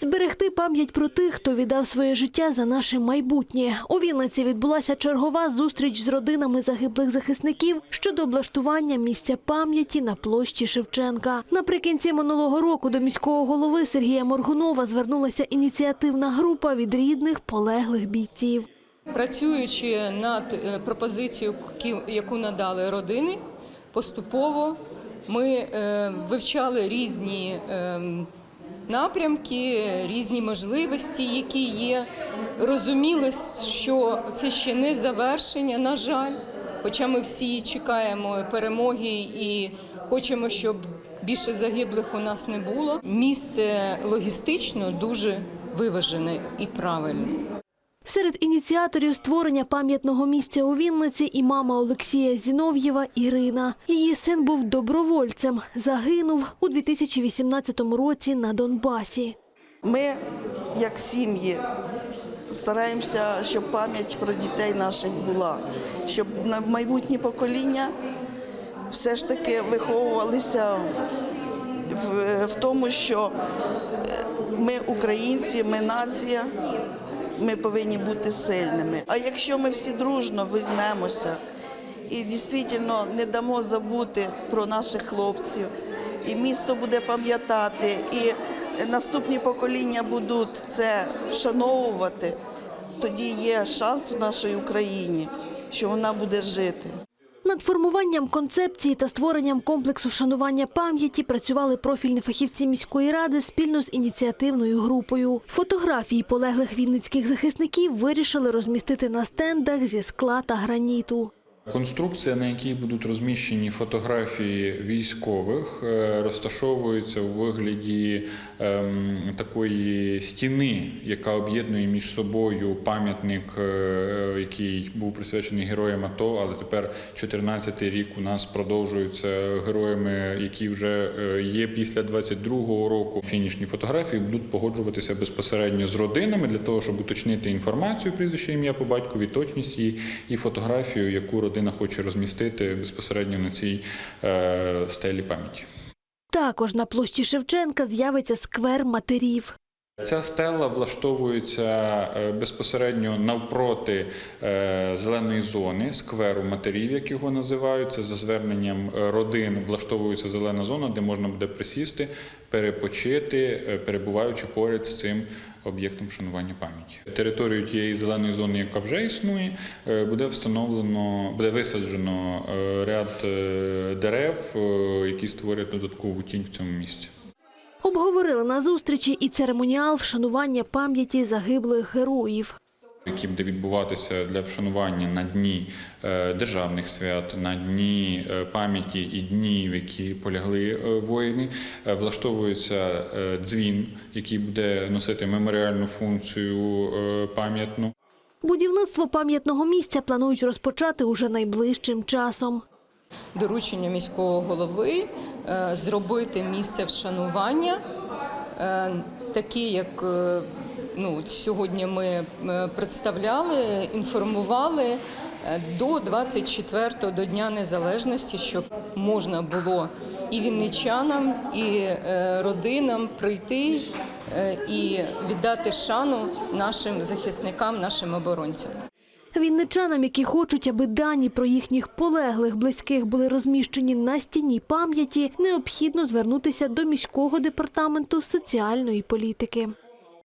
Зберегти пам'ять про тих, хто віддав своє життя за наше майбутнє. У Вінниці відбулася чергова зустріч з родинами загиблих захисників щодо облаштування місця пам'яті на площі Шевченка. Наприкінці минулого року до міського голови Сергія Моргунова звернулася ініціативна група від рідних полеглих бійців. Працюючи над е, пропозицією, яку надали родини, поступово ми е, вивчали різні ем, напрямки, різні можливості, які є. Розуміли, що це ще не завершення, на жаль. Хоча ми всі чекаємо перемоги і хочемо, щоб більше загиблих у нас не було. Місце логістично дуже виважене і правильне. Серед ініціаторів створення пам'ятного місця у Вінниці і мама Олексія Зінов'єва Ірина. Її син був добровольцем. Загинув у 2018 році на Донбасі. Ми, як сім'ї, стараємося, щоб пам'ять про дітей наших була, щоб на майбутні покоління все ж таки виховувалися в, в, в тому, що е, ми українці, ми нація, ми повинні бути сильними. А якщо ми всі дружно візьмемося і дійсно не дамо забути про наших хлопців, і місто буде пам'ятати, і наступні покоління будуть це вшановувати, тоді є шанс в нашій Україні, що вона буде жити. Над формуванням концепції та створенням комплексу вшанування пам'яті працювали профільні фахівці міської ради спільно з ініціативною групою. Фотографії полеглих вінницьких захисників вирішили розмістити на стендах зі скла та граніту. Конструкція, на якій будуть розміщені фотографії військових, е, розташовується у вигляді ем, такої стіни, яка об'єднує між собою пам'ятник, е, який був присвячений героям АТО, але тепер 14-й рік у нас продовжуються героями, які вже е, є після 22-го року. Фінішні фотографії будуть погоджуватися безпосередньо з родинами для того, щоб уточнити інформацію, прізвище ім'я по батькові, точність її і фотографію, яку родина хоче розмістити безпосередньо на цій е, стелі пам'яті. Також на площі Шевченка з'явиться сквер матерів. Ця стела влаштовується е, безпосередньо навпроти е, зеленої зони, скверу матерів, як його називають. Це за зверненням родин влаштовується зелена зона, де можна буде присісти, перепочити, перебуваючи поряд з цим об'єктом вшанування пам'яті. Територію тієї зеленої зони, яка вже існує, е, буде встановлено, буде висаджено е, ряд е, дерев, які створять додаткову тінь в цьому місці. Обговорили на зустрічі і церемоніал вшанування пам'яті загиблих героїв. Які буде відбуватися для вшанування на дні е, державних свят, на дні е, пам'яті і дні, в які полягли е, воїни, влаштовується дзвін, який буде носити меморіальну функцію пам'ятну. Будівництво пам'ятного місця планують розпочати уже найближчим часом. доручення міського голови зробити місце вшанування, таке, як ну, сьогодні ми е, представляли, інформували е, до 24-го, до Дня Незалежності, щоб можна було і вінничанам, і е, родинам прийти і віддати шану нашим захисникам, нашим оборонцям. Вінничанам, які хочуть, аби дані про їхніх полеглих близьких були розміщені на стіні пам'яті, необхідно звернутися до міського департаменту соціальної політики.